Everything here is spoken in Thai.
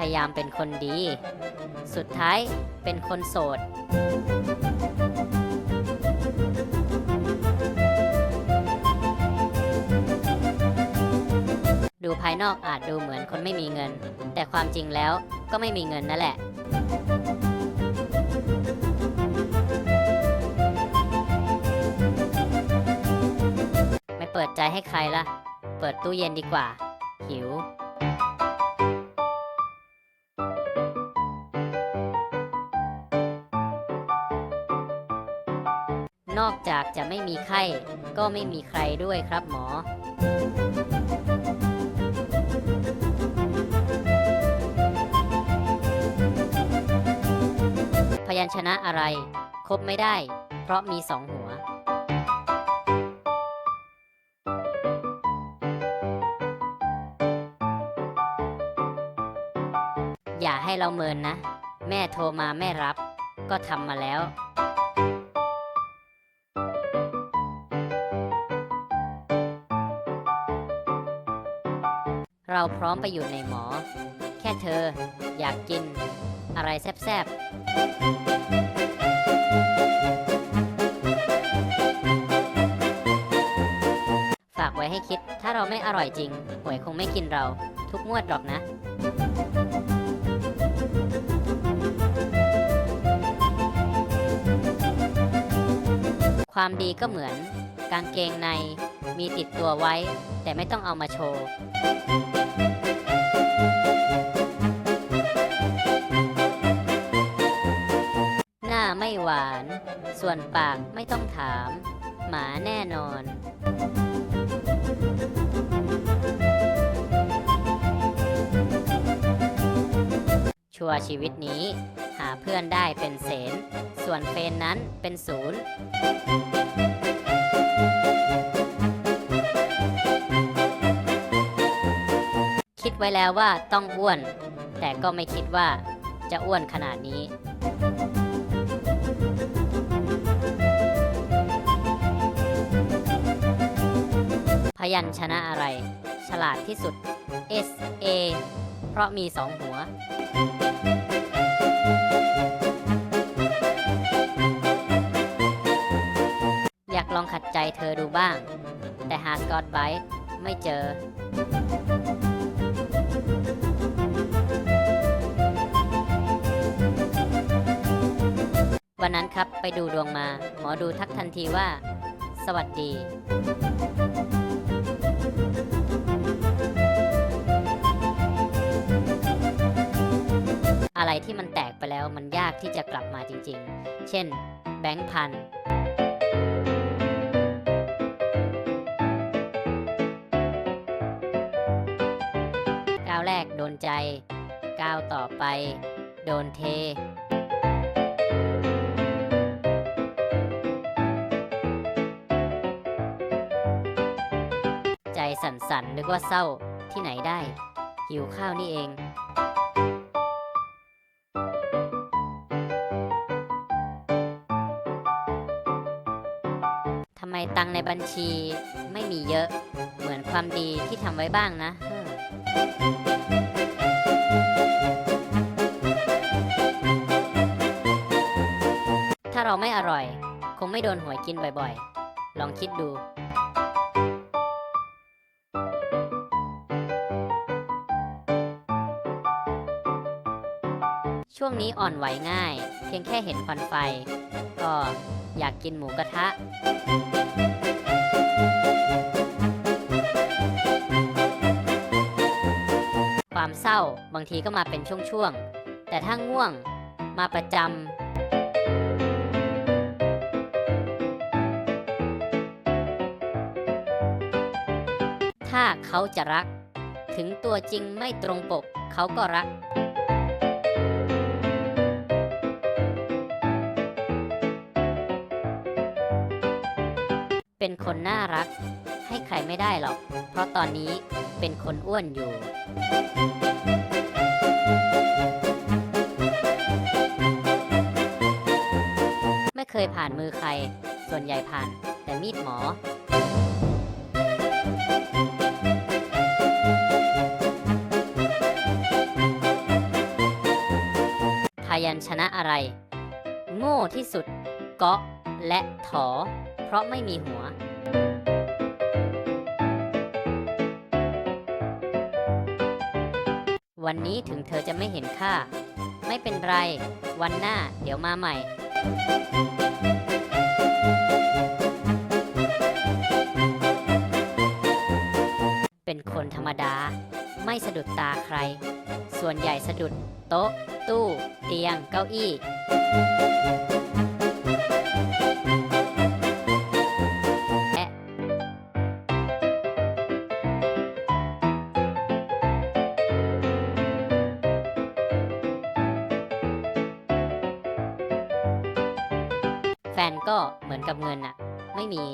พยายามเป็นคนดี สุดท้ายเป็นคนโสด ดูภายนอกอาจดูเหมือนคนไม่มีเงิน แต่ความจริงแล้วก็ไม่มีเงินนั่นแหละไม่เปิดใจให้ใครละเปิดตู้เย็นดีกว่า หิว นอกจากจะไม่มีไข้ ก็ไม่มีใครด้วยครับหมอ พยัญชนะอะไรครบไม่ได้ เพราะมีสองหัว อย่าให้เราเมินนะ แม่โทรมาแม่รับ ก็ทำมาแล้ว เราพร้อมไปอยู่ในหมอ แค่เธออยากกิน อะไรแซ่บๆ ฝากไว้ให้คิด ถ้าเราไม่อร่อยจริง หวยคงไม่กินเรา ทุกงวดหรอกนะความดีก็เหมือน กางเกงในมีติดตัวไว้ แต่ไม่ต้องเอามาโชว์หน้าไม่หวาน ส่วนปากไม่ต้องถาม หมาแน่นอนชัวชีวิตนี้ หาเพื่อนได้เป็นเสนส่วนเฟนนั้นเป็นศูนย์ คิดไว้แล้วว่าต้องอ้วน แต่ก็ไม่คิดว่าจะอ้วนขนาดนี้ พยัญชนะอะไร ฉลาดที่สุด S A เพราะมีสองหัวอย เธอดูบ้าง แต่หาสกอตไบต์ไม่เจอ วันนั้นครับไปดูดวงมา หมอดูทักทันทีว่า สวัสดีอะไรที่มันแตกไปแล้วมันยากที่จะกลับมาจริงๆ เช่น แบงค์พัน ก้าวแรกโดนใจ ก้าวต่อไป โดนเท ใจสั่นๆนึกว่าเศร้าที่ไหนได้ หิวข้าวนี่เองทำไมตังในบัญชีไม่มีเยอะ เหมือนความดีที่ทำไว้บ้างนะ ถ้าเราไม่อร่อย คงไม่โดนหวยกินบ่อยๆ ลองคิดดู ช่วงนี้อ่อนไหวง่าย เพียงแค่เห็นควันไฟ ก็อยากกินหมูกระทะาบางทีก็มาเป็นช่วงๆ แต่ถ้าง่วงมาประจำ ถ้าเขาจะรัก ถึงตัวจริงไม่ตรงปกเขาก็รัก เป็นคนน่ารักให้ใครไม่ได้หรอก เพราะตอนนี้เป็นคนอ้วนอยู่ ยผ่านมือใคร ส่วนใหญ่ผ่านแต่มีดหมอผยัญชนะอะไร โง่ที่สุด เกาะและถอ เพราะไม่มีหัว วันนี้ถึงเธอจะไม่เห็นค่า ไม่เป็นไร วันหน้าเดี๋ยวมาใหม่ เป็นคนธรรมดา ไม่สะดุดตาใคร ส่วนใหญ่สะดุดโต๊ะ ตู้ เตียง เก้าอี้ แฟนก็เหมือนกับเงินอะไม่มี